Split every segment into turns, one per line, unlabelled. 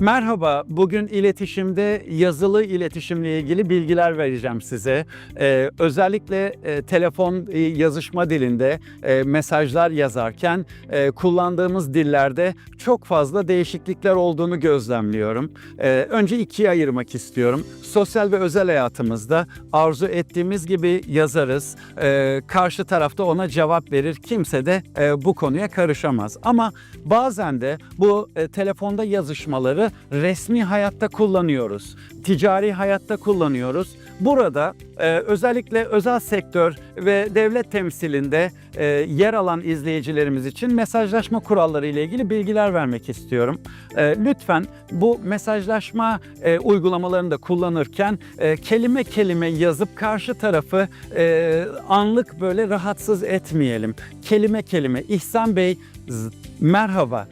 Merhaba, bugün iletişimde yazılı iletişimle ilgili bilgiler vereceğim size. Ee, özellikle e, telefon e, yazışma dilinde e, mesajlar yazarken e, kullandığımız dillerde çok fazla değişiklikler olduğunu gözlemliyorum. Ee, önce ikiye ayırmak istiyorum. Sosyal ve özel hayatımızda arzu ettiğimiz gibi yazarız. Ee, karşı tarafta ona cevap verir. Kimse de e, bu konuya karışamaz. Ama bazen de bu e, telefonda yazışmaları resmi hayatta kullanıyoruz. Ticari hayatta kullanıyoruz. Burada e, özellikle özel sektör ve devlet temsilinde e, yer alan izleyicilerimiz için mesajlaşma kuralları ile ilgili bilgiler vermek istiyorum. E, lütfen bu mesajlaşma e, uygulamalarını da kullanırken e, kelime kelime yazıp karşı tarafı e, anlık böyle rahatsız etmeyelim. Kelime kelime İhsan Bey merhaba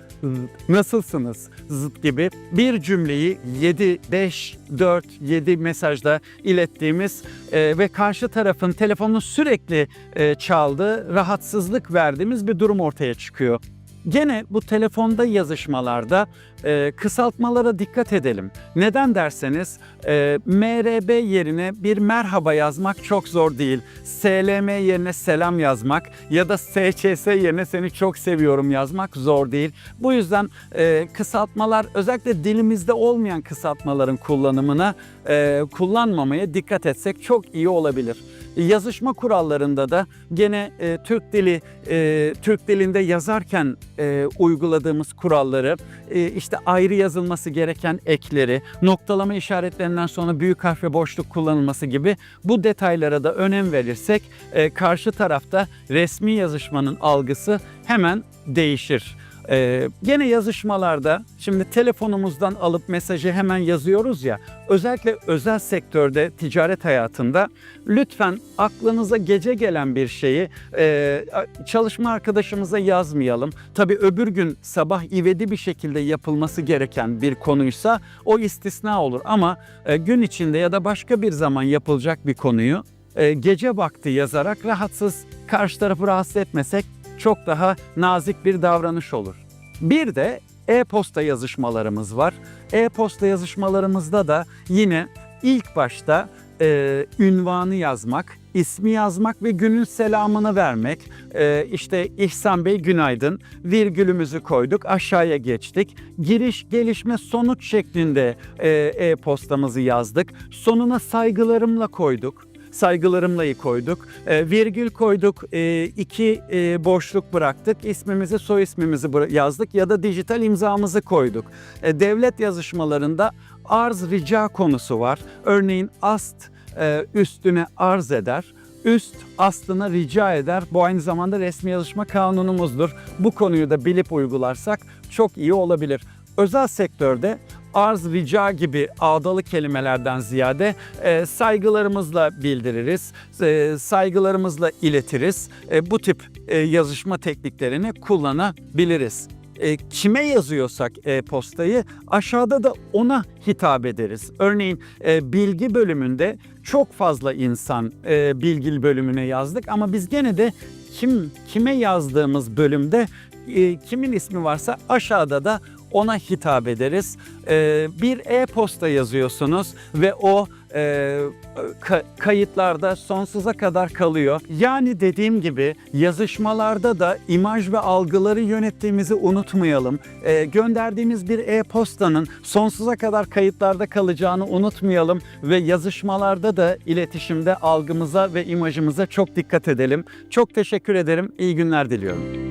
nasılsınız? Zıt gibi. Bir cümleyi 7, 5, 4, 7 mesajda ilettiğimiz e, ve karşı tarafın telefonunu sürekli e, çaldığı, rahatsızlık verdiğimiz bir durum ortaya çıkıyor. Gene bu telefonda yazışmalarda e, kısaltmalara dikkat edelim. Neden derseniz e, MRB yerine bir merhaba yazmak çok zor değil. SLM yerine selam yazmak ya da SÇS yerine seni çok seviyorum yazmak zor değil. Bu yüzden e, kısaltmalar özellikle dilimizde olmayan kısaltmaların kullanımına e, kullanmamaya dikkat etsek çok iyi olabilir. Yazışma kurallarında da gene e, Türk dili e, Türk dilinde yazarken e, uyguladığımız kuralları e, işte ayrı yazılması gereken ekleri, noktalama işaretlerinden sonra büyük harf ve boşluk kullanılması gibi bu detaylara da önem verirsek e, karşı tarafta resmi yazışmanın algısı hemen değişir. Ee, gene yazışmalarda şimdi telefonumuzdan alıp mesajı hemen yazıyoruz ya özellikle özel sektörde ticaret hayatında lütfen aklınıza gece gelen bir şeyi e, çalışma arkadaşımıza yazmayalım. Tabii öbür gün sabah ivedi bir şekilde yapılması gereken bir konuysa o istisna olur ama e, gün içinde ya da başka bir zaman yapılacak bir konuyu e, gece vakti yazarak rahatsız karşı tarafı rahatsız etmesek çok daha nazik bir davranış olur. Bir de e-posta yazışmalarımız var. E-posta yazışmalarımızda da yine ilk başta e, ünvanı yazmak, ismi yazmak ve günün selamını vermek. E, işte İhsan Bey günaydın, virgülümüzü koyduk, aşağıya geçtik. Giriş, gelişme, sonuç şeklinde e, e-postamızı yazdık. Sonuna saygılarımla koyduk saygılarımlayı koyduk. E, virgül koyduk, e, iki e, boşluk bıraktık. İsmimizi, soy ismimizi yazdık ya da dijital imzamızı koyduk. E, devlet yazışmalarında arz rica konusu var. Örneğin ast e, üstüne arz eder. Üst aslına rica eder. Bu aynı zamanda resmi yazışma kanunumuzdur. Bu konuyu da bilip uygularsak çok iyi olabilir. Özel sektörde arz, rica gibi ağdalı kelimelerden ziyade e, saygılarımızla bildiririz, e, saygılarımızla iletiriz. E, bu tip e, yazışma tekniklerini kullanabiliriz. E, kime yazıyorsak e-postayı aşağıda da ona hitap ederiz. Örneğin e, bilgi bölümünde çok fazla insan e, bilgi bölümüne yazdık ama biz gene de kim kime yazdığımız bölümde e, kimin ismi varsa aşağıda da ona hitap ederiz. Ee, bir e-posta yazıyorsunuz ve o e, ka- kayıtlarda sonsuza kadar kalıyor. Yani dediğim gibi yazışmalarda da imaj ve algıları yönettiğimizi unutmayalım. Ee, gönderdiğimiz bir e-postanın sonsuza kadar kayıtlarda kalacağını unutmayalım ve yazışmalarda da iletişimde algımıza ve imajımıza çok dikkat edelim. Çok teşekkür ederim. İyi günler diliyorum.